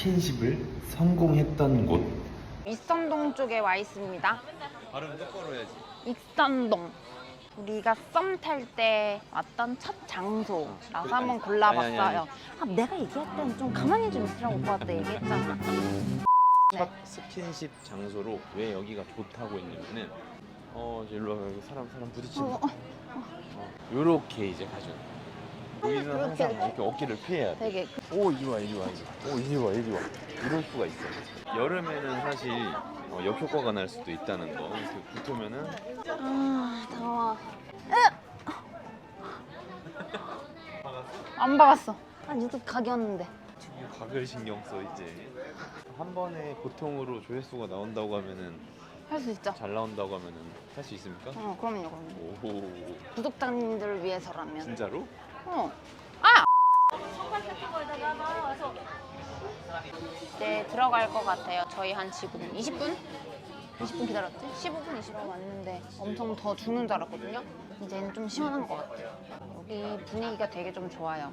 스킨십을 성공했던 곳. 익선동 쪽에 와 있습니다. 발음 똑바로 해야지. 익선동. 우리가 썸 탈 때 왔던 첫 장소라서 한번 골라봤어요. 아니, 아니, 아, 내가 얘기할 때는 좀 가만히 좀 있으라고 오빠한테 얘기했잖아. 첫 스킨십 장소로 왜 여기가 좋다고 했냐면은 어 이제 일로 와 여기 사람 사람 부딪힌다. 어, 어, 요렇게 이제 가죠. 우리는 항상 이렇게. 어깨를 피해야 돼. 되게 오 이리 와 이리 와 이리 와. 오 이리 와 이리 와. 이럴 수가 있어. 여름에는 사실 어, 역효과가 날 수도 있다는 거. 이렇게 붙으면은 아 더워. 안 박았어. 아 유독 각이었는데. 각을 신경 써 이제. 한 번에 보통으로 조회수가 나온다고 하면은 할 수 있죠. 잘 나온다고 하면은 할 수 있습니까? 어 그럼요 그럼요. 오 구독자님들을 위해서라면. 진짜로? 어. 아! 네, 들어갈 것 같아요. 저희 한 지금 20분? 20분 기다렸지? 15분, 20분 왔는데 엄청 더 죽는 줄 알았거든요. 이제는 좀 시원한 것 같아요. 여기 분위기가 되게 좀 좋아요.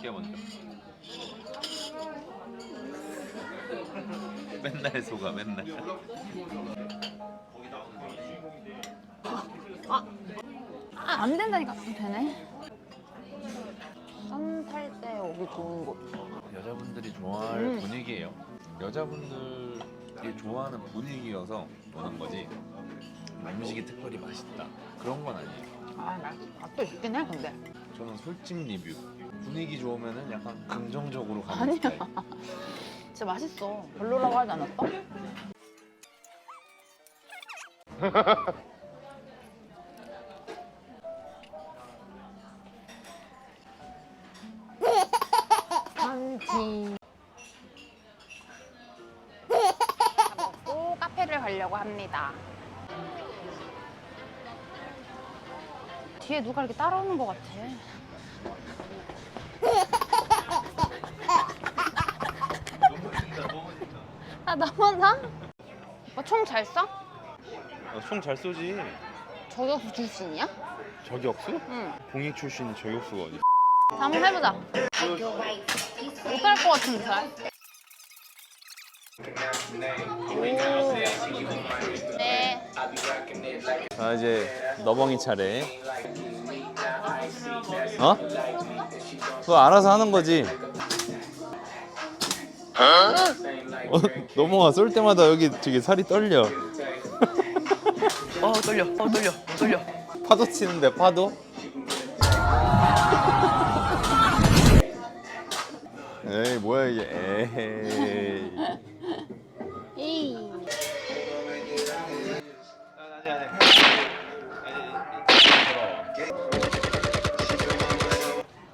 줄게 먼저. 맨날 속아 맨날. 아, 안 된다니까. 되네. 썸 탈 때 오기 좋은 곳. 여자분들이 좋아할 음. 분위기예요. 여자분들이 좋아하는 분위기여서 오는 거지. 음식이 특별히 맛있다 그런 건 아니에요. 아, 맛, 맛도 있긴 해, 근데. 저는 솔직 리뷰. 분위기 좋으면은 약간 긍정적으로 가는 아니야. 스타일. 진짜 맛있어. 별로라고 하지 않았어? 다 먹고 카페를 가려고 합니다. 뒤에 누가 이렇게 따라오는 것 같아. 아, 사? 오빠 총잘 써? 어, 총잘 쏘지. 저격수 출신이야? 저격수? 응. 공익 출신 저격수가 어디? 자, 한번 해보자. 못할 것 같은데 잘. 오. 네. 자 이제 너벙이 차례. 어? 그거 알아서 하는 거지. 어, 넘어가 쏠 때마다 여기 되게 살이 떨려. 어 떨려 어 떨려 어 떨려 파도 치는데 파도? 에이 뭐야 이게 에이. 에이.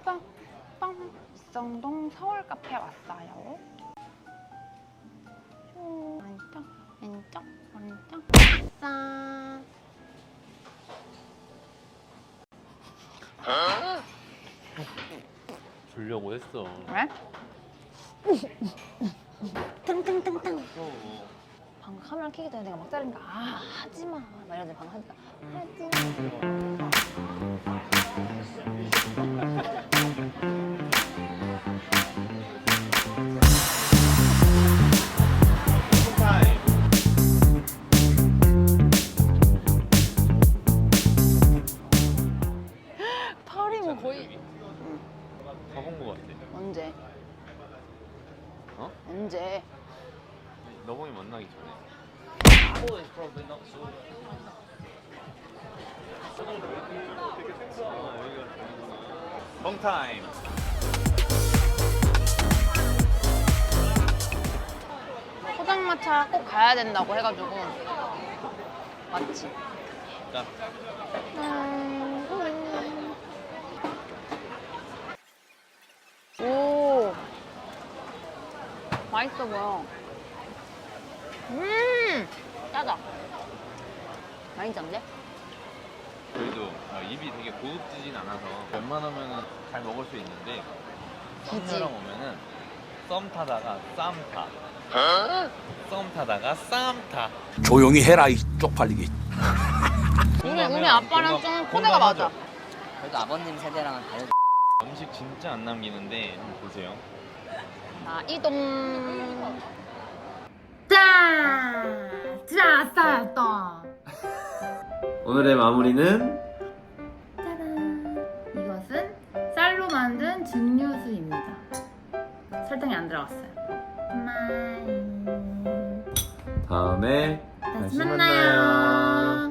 빵빵 성동 서울 카페 왔어요. 주려고 했어. 왜? 탕탕탕탕. 방금 카메라 켜기 전에 내가 막 자르니까 아 하지마 막 이러는데 방금 하니까 하지마 어? 언제 너벙이 만나기 전에. 펑타임. 포장마차 꼭 가야 된다고 해가지고 맞지? 자, 오 맛있어 보여 음 짜다 많이 짠데? 그래도 어, 입이 되게 고급지진 않아서 웬만하면 잘 먹을 수 있는데 굳이 친구랑 오면은 썸 타다가 쌈 타. 썸 타다가 쌈 타. 조용히 해라 이 쪽팔리기. 우리 우리 아빠랑 좀 코드가 맞아. 그래도 아버님 세대랑은 다르 음식 진짜 안 남기는데 한번 보세요. 자 이동. 짠! 들어왔어요 또. 오늘의 마무리는 짜란. 이것은 쌀로 만든 증류수입니다. 설탕이 안 들어갔어요. 마이. 다음에 다시 만나요.